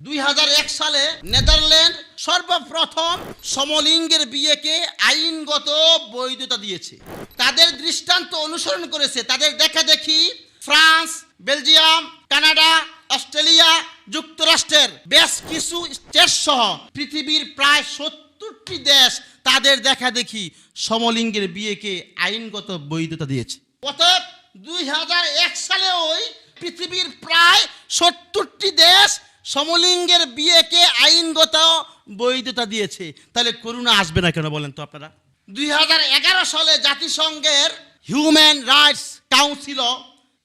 দুই হাজার এক সালে নেদারল্যান্ড সর্বপ্রথম সমলিঙ্গের বিয়েকে আইনগত বৈধতা দিয়েছে। তাদের দৃষ্টান্ত অনুসরণ করেছে। তাদের দেখা দেখি ফ্রান্স, বেলজিয়াম, কানাডা, অস্ট্রেলিয়া যুক্তরাষ্ট্রের বেশ কিছু স্টেট সহ পৃথিবীর প্রায় সত্তরটি দেশ তাদের দেখা দেখি সমলিঙ্গের বিয়েকে আইনগত বৈধতা দিয়েছে। অতএব দুই সালে ওই পৃথিবীর প্রায় সত্তরটি দেশ সমলিঙ্গের বিয়েকে আইনগত বৈধতা দিয়েছে। তাহলে করুণা আসবে না কেন বলেন তো আপনারা? দুই হাজার এগারো সালে জাতিসংঘের হিউম্যান রাইটস কাউন্সিল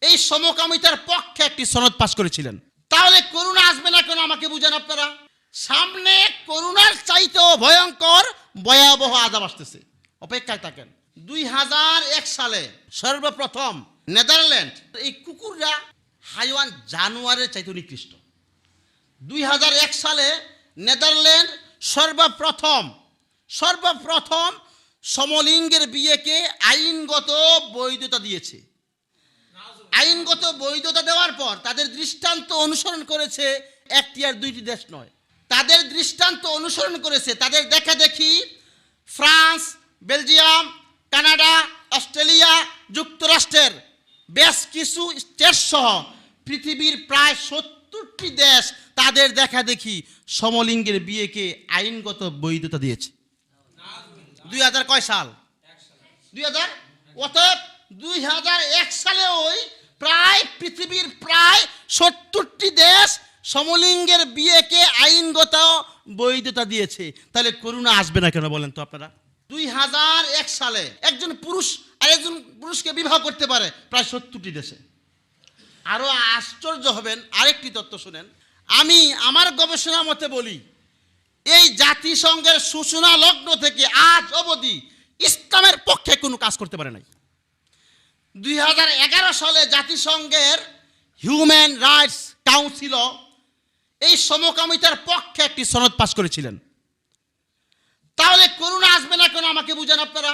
এই সমকামিতার পক্ষে একটি সনদ পাশ করেছিলেন। তাহলে করুণা আসবে না কেন আমাকে বুঝেন আপনারা? সামনে করুণার চাইতেও ভয়ঙ্কর, ভয়াবহ আজাব আসতেছে। অপেক্ষায় থাকেন। দুই হাজার এক সালে সর্বপ্রথম নেদারল্যান্ড, এই কুকুররা হাইওয়ান জানুয়ারের চাইতে নিকৃষ্ট। দুই হাজার এক সালে নেদারল্যান্ড সর্বপ্রথম সর্বপ্রথম সমলিঙ্গের বিয়েকে আইনগত বৈধতা দিয়েছে। আইনগত বৈধতা দেওয়ার পর তাদের দৃষ্টান্ত অনুসরণ করেছে একটি আর দুইটি দেশ নয়। তাদের দৃষ্টান্ত অনুসরণ করেছে তাদের দেখা দেখি ফ্রান্স, বেলজিয়াম, কানাডা, অস্ট্রেলিয়া যুক্তরাষ্ট্রের বেশ কিছু স্টেট সহ পৃথিবীর প্রায় সত্তরটি দেশ তাদের দেখা দেখি সমলিঙ্গের বিয়েকে আইনগত বৈধতা দিয়েছে। দুই হাজার কয় সাল? দুই হাজার? অতএব দুই হাজার এক সালে ওই প্রায় পৃথিবীর প্রায় সত্তরটি দেশ সমলিঙ্গের বিয়েকে আইনগত বৈধতা দিয়েছে। তাহলে করুণা আসবে না কেন বলেন তো আপনারা? দুই হাজার এক সালে একজন পুরুষ আরেকজন পুরুষকে বিবাহ করতে পারে প্রায় সত্তরটি দেশে। আরও আশ্চর্য হবেন, আরেকটি তত্ত্ব শুনেন। আমি আমার গবেষণা মতে বলি, এই জাতিসংঘের সূচনা লগ্ন থেকে আজ অবধি ইসলামের পক্ষে কোনো কাজ করতে পারে নাই। দুই হাজার এগারো সালে জাতিসংঘের হিউম্যান রাইটস কাউন্সিল এই সমকামিতার পক্ষে একটি সনদ পাশ করেছিলেন। তাহলে করুণা আসবে না কেন আমাকে বুঝেন আপনারা?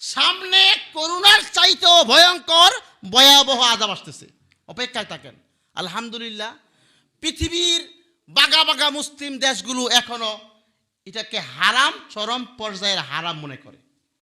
সামনে করুণার চাইতেও ভয়ঙ্কর, ভয়াবহ আজাব আসতেছে। অপেক্ষায় থাকেন। আলহামদুলিল্লাহ, পৃথিবীর বাগা বাগা মুসলিম দেশগুলো এখনও এটাকে হারাম, চরম পর্যায়ের হারাম মনে করে।